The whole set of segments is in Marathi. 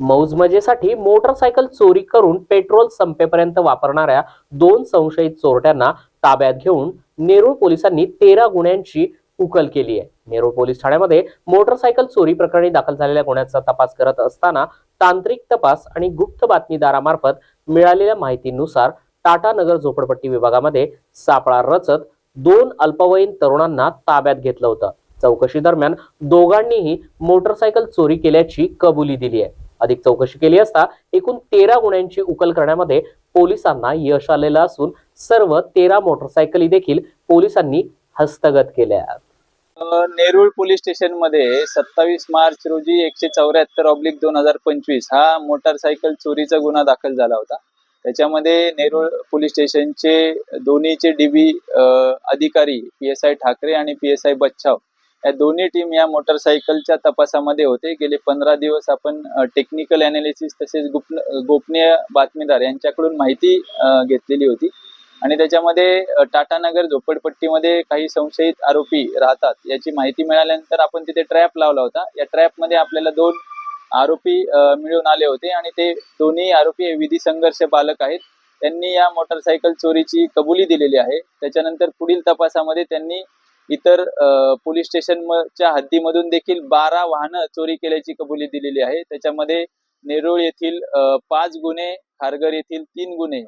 मौजमजेसाठी मोटरसायकल चोरी करून पेट्रोल संपेपर्यंत वापरणाऱ्या दोन संशयित चोरट्यांना ताब्यात घेऊन नेरूळ पोलिसांनी तेरा गुन्ह्यांची उकल केली आहे. नेरूळ पोलीस ठाण्यामध्ये मोटरसायकल चोरी प्रकरणी दाखल झालेल्या गुन्ह्याचा तपास करत असताना तांत्रिक तपास आणि गुप्त बातमीदारामार्फत मिळालेल्या माहितीनुसार टाटा नगर झोपडपट्टी विभागामध्ये सापळा रचत दोन अल्पवयीन तरुणांना ताब्यात घेतलं होतं. चौकशी दरम्यान दोघांनीही मोटरसायकल चोरी केल्याची कबुली दिली आहे. अधिक चौकशी केली असता एकूण तेरा गुन्ह्यांची उकल करण्यामध्ये पोलिसांना यश आलेलं असून सर्व तेरा मोटरसायकली देखील पोलिसांनी हस्तगत केल्या आहेत. नेरूळ पोलीस स्टेशनमध्ये सत्तावीस मार्च रोजी एकशे चौऱ्याहत्तर ऑब्लिक दोन हजार पंचवीस हा मोटारसायकल चोरीचा गुन्हा दाखल झाला होता. त्याच्यामध्ये नेरूळ पोलीस स्टेशनचे दोन्हीचे डीबी अधिकारी पी एस आय ठाकरे आणि पी एस आय बच्छाव या दोन्ही टीम या मोटरसायकलच्या तपासामध्ये होते. गेले पंधरा दिवस आपण टेक्निकल अनालिसिस तसेच गुप्न गोपनीय बातमीदार यांच्याकडून माहिती घेतलेली होती. आणि त्याच्यामध्ये टाटानगर झोपडपट्टीमध्ये काही संशयित आरोपी राहतात. याची माहिती मिळाल्यानंतर आपण तिथे ट्रॅप लावला होता. या ट्रॅपमध्ये आपल्याला दोन आरोपी मिळून आले होते आणि ते दोन्ही आरोपी हे विधी संघर्ष बालक आहेत. त्यांनी या मोटरसायकल चोरीची कबुली दिलेली आहे. त्याच्यानंतर पुढील तपासामध्ये त्यांनी इतर पोलीस स्टेशनच्या हद्दीमधून देखील बारा वाहनं चोरी केल्याची कबुली दिलेली आहे. त्याच्यामध्ये नेरूळ येथील अ, पाच गुन्हे खारघर येथील तीन गुन्हे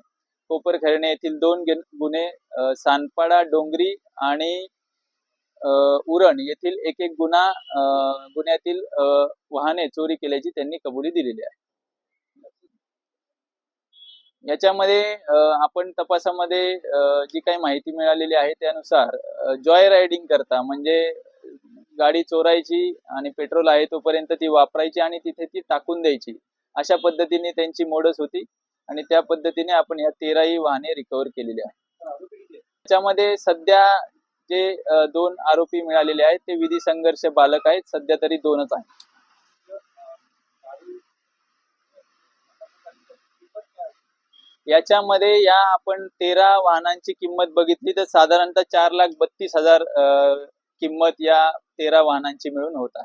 कोपरखैरणे येथील दोन गुन्हे सानपाडा डोंगरी आणि अ, उरण येथील एक एक गुन्हा अ, गुन्ह्यातील अ, वाहने चोरी केल्याची त्यांनी कबुली दिलेली आहे. याच्यामध्ये आपण तपासामध्ये जी काही माहिती मिळालेली आहे त्यानुसार जॉय रायडिंग करता म्हणजे गाडी चोरायची आणि पेट्रोल आहे तोपर्यंत ती वापरायची आणि तिथे ती टाकून द्यायची. अशा पद्धतीने त्यांची मोडस होती आणि त्या पद्धतीने आपण या तेराही वाहने रिकव्हर केलेली आहे त्याच्यामध्ये सध्या जे दोन आरोपी मिळालेले आहेत ते विधी संघर्ष बालक आहेत सध्या तरी दोनच आहेत. याच्यामध्ये या आपण तेरा वाहनांची किंमत बघितली तर साधारणतः चार लाख बत्तीस हजार अ, किंमत या तेरा वाहनांची मिळून होत आहे.